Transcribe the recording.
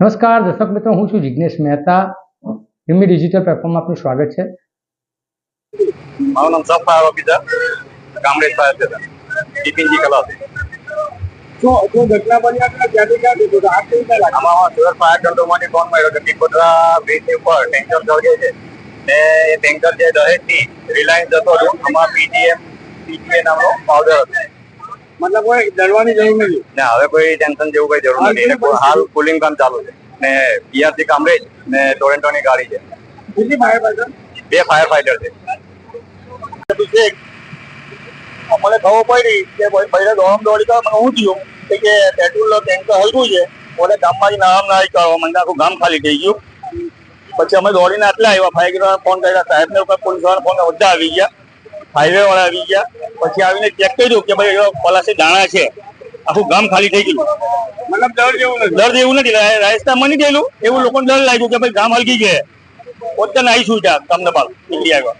નમસ્કાર દર્શક મિત્રો હું છું જિજ્ઞેશ મહેતા. હિમી ડિજિટલ પ્લેટફોર્મમાં આપનું સ્વાગત છે. મારું નામ sub fire officer Kamrej fire station ટીપીજી કલાસી જો જો ઘટના બની આપણે ક્યાંથી ક્યાં દીધું તો આ કેવી રીતે લાગે? આમાં સુરત ફાયર કંટ્રોલમાંથી ફોન મળ્યો કે ટીપોદરા બ્રિજની ઉપર ટેન્કર સળગે છે. ને એ ટેન્કર જે દહેજથી રિલાયન્સ જતો હતો. આમાં પીટીએમ પીટીએ નામનો પાવડર હતો. મતલબ કોઈ ડરવાની જરૂર નથી ના હવે કોઈ ટેન્શન જેવું કઈ જરૂર નથી. હાલ કુલિંગ કામ ચાલુ છે. ને પીઆરસી કામરેજ ને ટોરેન્ટોની ગાડી છે. બે ફાયર ફાઈટર છે. અમને ખબર પડી કે ભાઈ દોડમ દોડી મને શું થયું કે પેટ્રોલ ટેન્કર હલતું છે. ઓલે ગામમાંથી નામ ના કરવા મને આખું ગામ ખાલી થઈ ગયું. પછી અમે દોડીને આટલા આવ્યા. ફાયર બ્રિગેડ ફોન કર્યા. સાહેબ ને પોલીસવાળા ફોન બધા આવી ગયા. હાઈવે વાળા આવી ગયા. પછી આવીને ચેક કર્યું કે ભાઈ પલાસી દાણા છે. આખું ગામ ખાલી થઈ ગયું. મતલબ ડર જેવું નથી. ડર જેવું નથી. રાજસ્થાનમાં નહીં ગયેલું? એવું લોકોને ડર લાગ્યું કે ભાઈ ગામ હલકી ગયા પોતે આવીશું ત્યાં તમને પાલ ઇન્ડિયા